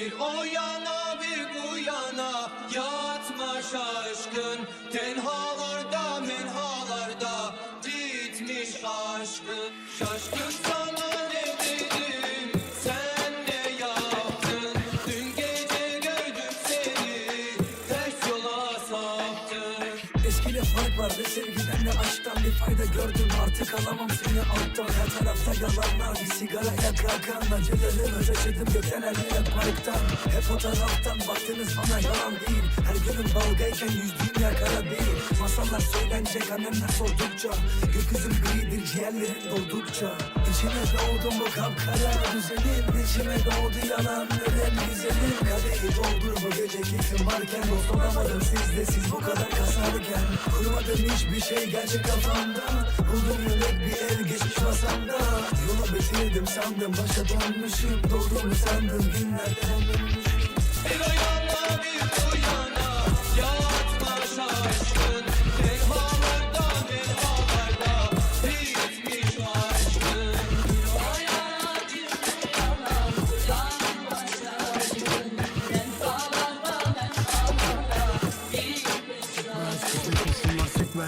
Bir o yana bir bu yana. Yatma şaşkın Tenhalarda menhalarda. Bitmiş aşkın Şaşkın Eskiyle fark var ve sevgiden de aşktan bir fayda gördüm. Artık alamam seni alttan. Her tarafta yalanlar Bir sigara yak rakan acılarımı taşıdım gökten ellere parktan. Hep o taraftan baktınız bana yalan değil. Her günüm dalgayken yüzdüğüm yer kara değil Masallar söylenecek annemler sordukça. Gökyüzüm gridir ciğerlerim doldukça. İçine doğdum bu kapkara düzenin İçime doğdu yalanların güzelim. Kadehi doldur bu gece keyfim varken Dost olamadım. Sizde siz bu kadar kasarken Kurmadım hiçbir şey gerçek kafamda. Buldum yürek bir ev geçmiş masamda. Yolu bitirdim sandım başa dönmüşüm. Doğduğumu sandım günlerden dönmüşüm. Bir yana bir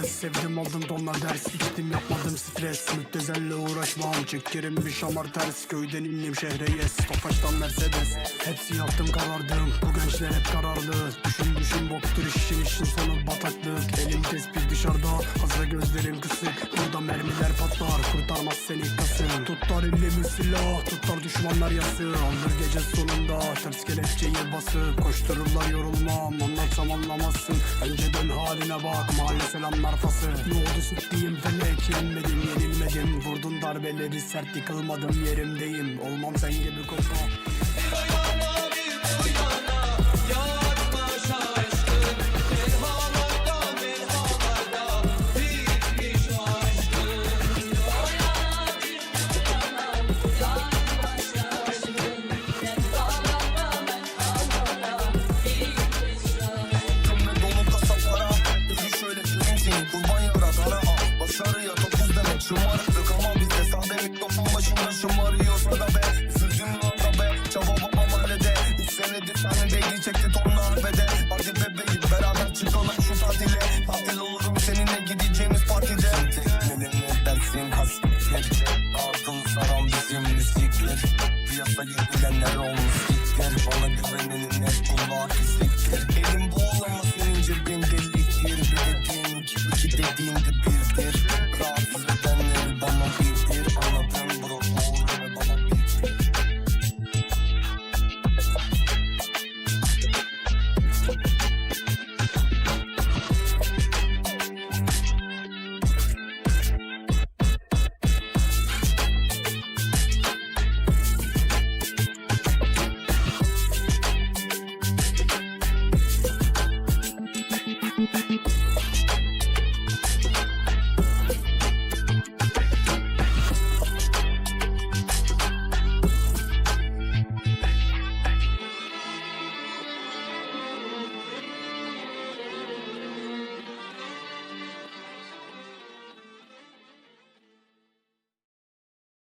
Sekmez Sevdim aldım donlar ders içtim yapmadım stres. Müptezelle uğraşmam çekerim bir şamar ters. Köyden indim şehre yes. Tofaştan Mercedes Hepsi yaptım karardım. Bu gençler hep kararlı. Düşün düşün boktur işin işin sonu bataklık. Elim tespih dışarıda Hazır gözlerim kısık Burada mermiler patlar Kurtarmaz seni kasın. Tutar elimi silah Tutar düşmanlar yası. Alır gece sonunda Ters kelepçeyi basıp Koştururlar yorulmam Anlatsam anlamazsın. Önceden haline bak Mahalle selamlar fası. Ne oldu siktiğim felek Yenmedim yenilmedim. Vurdun darbeleri sert yıkılmadım yerimdeyim. Olmam sen gibi kopa Başım arıyoruz da be Üzüldüm lan da be. Çaba baba mahallede Üç senedir sahne değil çekti tonla arbede Hadi bebeğim beraber çıkalım şu tatile. Tatil olurum seninle gideceğimiz partide? Nedenle dersin hasretler Altın saran bizim müzikler. Piyasa yüklenenler olmuş gitler Bana güvenin